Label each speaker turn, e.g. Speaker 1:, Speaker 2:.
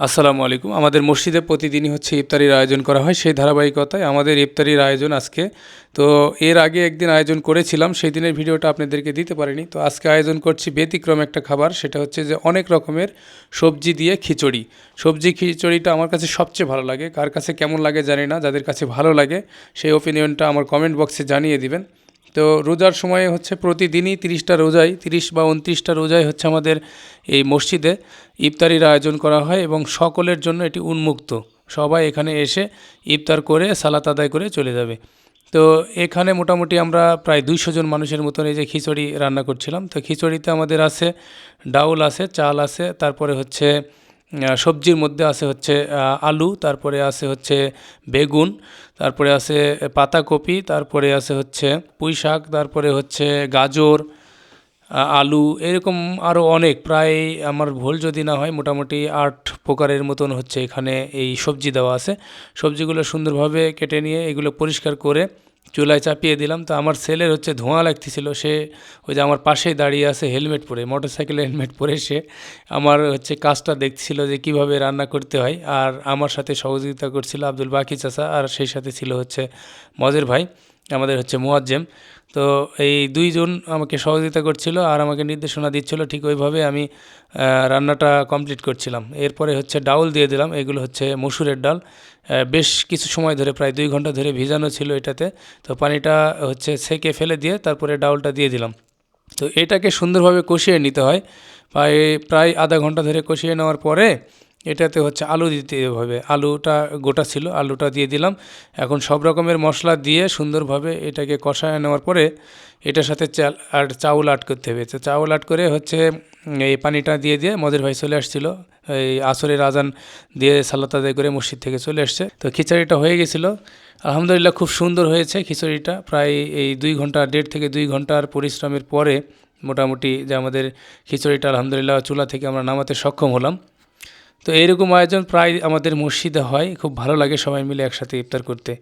Speaker 1: আসসালামু আলাইকুম। আমাদের মসজিদে প্রতিদিনই হচ্ছে ইফতারির আয়োজন করা হয়। সেই ধারাবাহিকতায় আমাদের ইফতারির আয়োজন আজকে। তো এর আগে একদিন আয়োজন করেছিলাম, সেই দিনের ভিডিওটা আপনাদেরকে দিতে পারিনি। তো আজকে আয়োজন করছি ব্যতিক্রম একটা খাবার, সেটা হচ্ছে যে অনেক রকমের সবজি দিয়ে খিচুড়ি। সবজি খিচুড়িটা আমার কাছে সবচেয়ে ভালো লাগে। কার কাছে কেমন লাগে জানি না, যাদের কাছে ভালো লাগে, সেই ওপিনিয়নটা আমার কমেন্ট বক্সে জানিয়ে দিবেন। তো রোজার সময়ে হচ্ছে প্রতিদিনই তিরিশটা রোজাই, তিরিশ বা উনত্রিশটা রোজাই হচ্ছে আমাদের এই মসজিদে ইফতারির আয়োজন করা হয় এবং সকলের জন্য এটি উন্মুক্ত। সবাই এখানে এসে ইফতার করে, সালাত আদায় করে চলে যাবে। তো এখানে মোটামুটি আমরা প্রায় দুইশো জন মানুষের মতন এই যে খিচুড়ি রান্না করছিলাম। তো খিচুড়িতে আমাদের আছে ডাউল আছে, চাল আছে, তারপরে হচ্ছে সবজির মধ্যে আছে হচ্ছে আলু, তারপরে আছে হচ্ছে বেগুন, তারপরে আছে পাতাকপি, তারপরে আছে হচ্ছে পুঁই শাক, তারপরে হচ্ছে গাজর আলু, এরকম আরও অনেক। প্রায় আমার ভুল যদি না হয়, মোটামুটি আট প্রকারের মতন হচ্ছে এখানে এই সবজি দেওয়া আছে। সবজিগুলো সুন্দরভাবে কেটে নিয়ে এগুলো পরিষ্কার করে চুলায় চাপিয়ে দিলাম। তো আমার ছেলের হচ্ছে ধোঁয়া লাগতেছিল। সে ওই যে আমার পাশেই দাঁড়িয়ে আছে হেলমেট পরে মোটর সাইকেলে হেলমেট পরে সে। আমার হচ্ছে কাজটা দেখছিল যে কীভাবে রান্না করতে হয়। আর আমার সাথে সহযোগিতা করছিল আব্দুল বাকি চাচা আর সেই সাথে ছিল হচ্ছে মজের ভাই। আমাদের হচ্ছে মুয়াজ্জেম। তো এই দুইজন আমাকে সহযোগিতা করছিল আর আমাকে নির্দেশনা দিচ্ছিল ঠিক ওইভাবে আমি রান্নাটা কমপ্লিট করছিলাম। এরপরে হচ্ছে ডাউল দিয়ে দিলাম, এগুলো হচ্ছে মসুরের ডাল। বেশ কিছু সময় ধরে, প্রায় দুই ঘণ্টা ধরে ভিজানো ছিল এটাতে। তো পানিটা হচ্ছে সেকে ফেলে দিয়ে তারপরে ডাউলটা দিয়ে দিলাম। তো এটাকে সুন্দরভাবে কষিয়ে নিতে হয়। প্রায় প্রায় আধা ঘণ্টা ধরে কষিয়ে নেওয়ার পরে এটাতে হচ্ছে আলু দিতে হবে। আলুটা গোটা ছিল, আলুটা দিয়ে দিলাম। এখন সব রকমের মশলা দিয়ে সুন্দরভাবে এটাকে কষায় নেওয়ার পরে এটার সাথে চাল আর চাউল আট করতে হবে। তো চাউল আট করে হচ্ছে এই পানিটা দিয়ে দিয়ে মদের ভাই চলে আসছিল। এই আসরের আজান দিয়ে সালাত আদায় করে মসজিদ থেকে চলে এসছে। তো খিচুড়িটা হয়ে গেছিল। আলহামদুলিল্লাহ খুব সুন্দর হয়েছে খিচুড়িটা। প্রায় এই দুই ঘণ্টা, দেড় থেকে দুই ঘণ্টার পরিশ্রমের পরে মোটামুটি যে আমাদের খিচুড়িটা আলহামদুলিল্লাহ চুলা থেকে আমরা নামাতে সক্ষম হলাম। তো এইরকম আয়োজন প্রায় আমাদের মসজিদে হয়। খুব ভালো লাগে সবাই মিলে একসাথে ইফতার করতে।